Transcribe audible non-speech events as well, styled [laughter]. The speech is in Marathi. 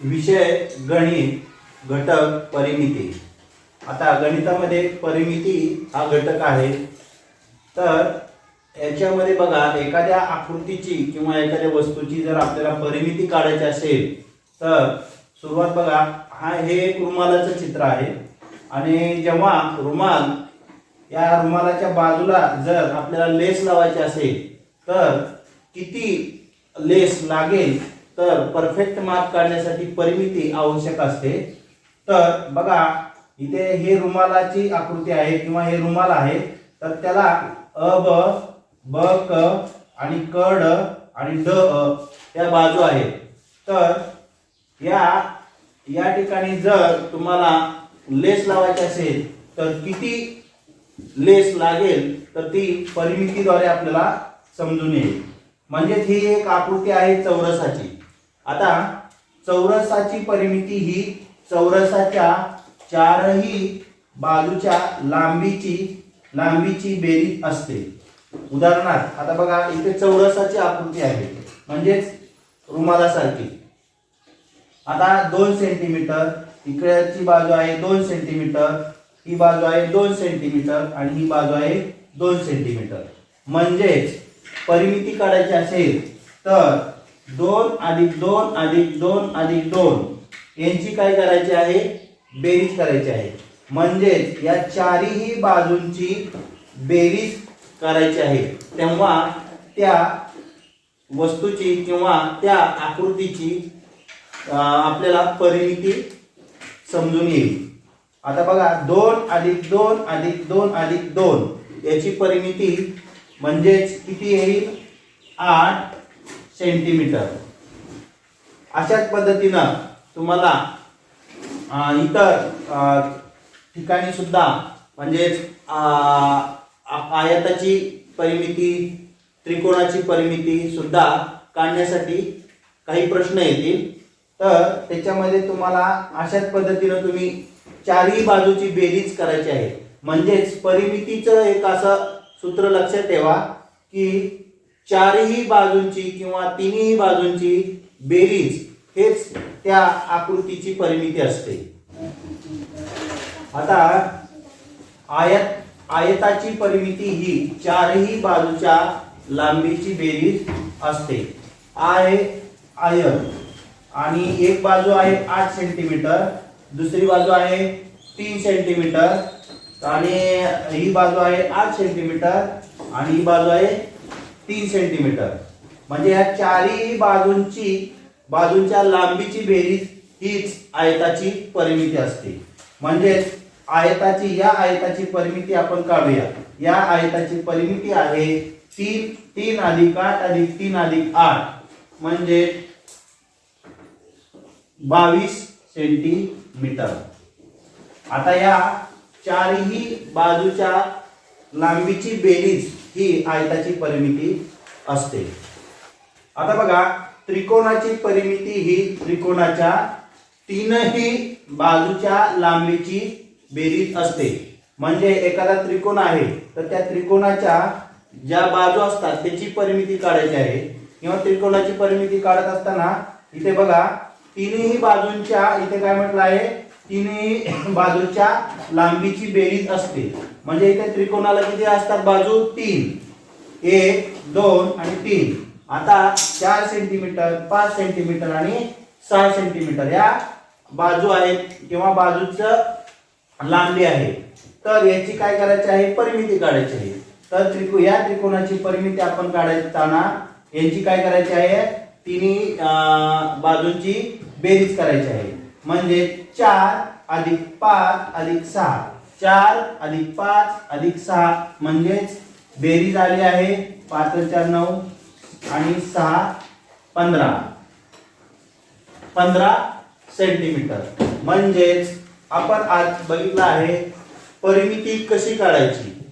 विषय गणित घटक परिमिती. आता गणितामध्ये परिमिती हा घटक आहे. तर याच्यामध्ये बघा एखाद्या आकृतीची किंवा एखाद्या वस्तूची जर आपल्याला परिमिती काढायची असेल तर सुरुवात बघा हा हे एक रुमालाचं चित्र आहे. आणि जेव्हा रुमाल या रुमालाच्या बाजूला जर आपल्याला लेस लावायची असेल तर किती लेस लागेल तर परफेक्ट मार्क काढण्यासाठी परिमिती आवश्यक असते. तर बघा इथे हे रुमालाची आकृती आहे किंवा हे रुमाल आहे तर त्याला अ ब ब क आणि क ड आणि ड अ या बाजू आहेत. तर या या ठिकाणी जर तुम्हाला लेस लावायची असेल तर किती लेस लागेल तर ती परिमितीद्वारे आपल्याला समजून येईल. म्हणजेच ही एक आकृती आहे चौरसाची. आता चौरसाची परिमिती ही चौरसाच्या चारही बाजूच्या लांबीची लांबीची बेरीज असते. उदाहरणार्थ आता बघा इथे चौरसाची आकृती आहे. म्हणजेच रुमालासारखी. आता दोन सेंटीमीटर इकडची बाजू आहे दोन सेंटीमीटर ही बाजू आहे दोन सेंटीमीटर आणि ही बाजू आहे दोन सेंटीमीटर. म्हणजेच परिमिती काढायची असेल तर दोन अधिक दोन अधिक दोन अधिक दोन. यांची काय करायची आहे? बेरीज करायची आहे. म्हणजेच या चारही बाजूंची बेरीज करायची आहे. तेव्हा त्या वस्तूची किंवा त्या आकृतीची आपल्याला परिणिती समजून येईल. आता बघा दोन अधिक दोन अधिक दोन अधिक दोन याची परिणिती म्हणजेच किती येईल? आठ सेंटीमीटर. अशाच पद्धतीनं तुम्हाला इतर ठिकाणी सुद्धा म्हणजेच आयताची परिमिती त्रिकोणाची परिमिती सुद्धा काढण्यासाठी काही प्रश्न येतील. तर त्याच्यामध्ये तुम्हाला अशाच पद्धतीनं तुम्ही चारही बाजूची बेरीज करायची आहे. म्हणजेच परिमितीचं एक असं सूत्र लक्षात ठेवा की चारही बाजूंची किंवा तिन्ही बाजूंची बेरीज हेच त्या आकृतीची परिमिती असते. आता आयत आयताची परिमिती ही चारही बाजूच्या लांबीची बेरीज असते. आहे आयत. आणि एक बाजू आहे आठ सेंटीमीटर दुसरी बाजू आहे तीन सेंटीमीटर आणि ही बाजू आहे आठ सेंटीमीटर आणि ही बाजू आहे तीन सेंटीमीटर म्हणजे या चारही बाजूंची बाजूंच्या लांबीची बेरीज हीच आयताची परिमिती असते. म्हणजेच आयताची या आयताची परिमिती आपण काढूया. या आयताची परिमिती आहे तीन तीन अधिक आठ अधिक तीन अधिक आठ. म्हणजे बावीस सेंटीमीटर आता या चारही बाजूच्या लांबीची बेरीज ही आयताची परिमिती असते. आता बघा त्रिकोणाची परिमिती ही त्रिकोणाच्या तीनही बाजूच्या लांबीची बेरीज असते. म्हणजे एखादा त्रिकोण आहे तर त्या त्रिकोणाच्या ज्या बाजू असतात त्याची परिमिती काढायची आहे. किंवा त्रिकोणाची परिमिती काढत असताना इथे बघा तिन्ही बाजूंच्या इथे काय म्हटलं आहे तिन्ही [coughs] बाजूच्या लांबीची बेरीज असते. म्हणजे इथे त्रिकोणाला किती असतात बाजू? तीन. एक दोन आणि तीन. आता चार सेंटीमीटर पाच सेंटीमीटर आणि सहा सेंटीमीटर या बाजू आहेत किंवा बाजूचं लांबी आहे. तर याची काय करायची आहे? परिमिती काढायची आहे. तर त्रिको या त्रिकोणाची परिमिती आपण काढताना यांची काय करायची आहे? तिन्ही बाजूंची बेरीज करायची आहे. म्हणजे चार अधिक पाच अधिक सहा. चार अधिक पाच अधिक सहा म्हणजेच बेरीज आली आहे पाच चार नऊ आणि सहा पंधरा. पंधरा सेंटीमीटर. म्हणजेच आपण आज बघितलं आहे परिमिती कशी काढायची?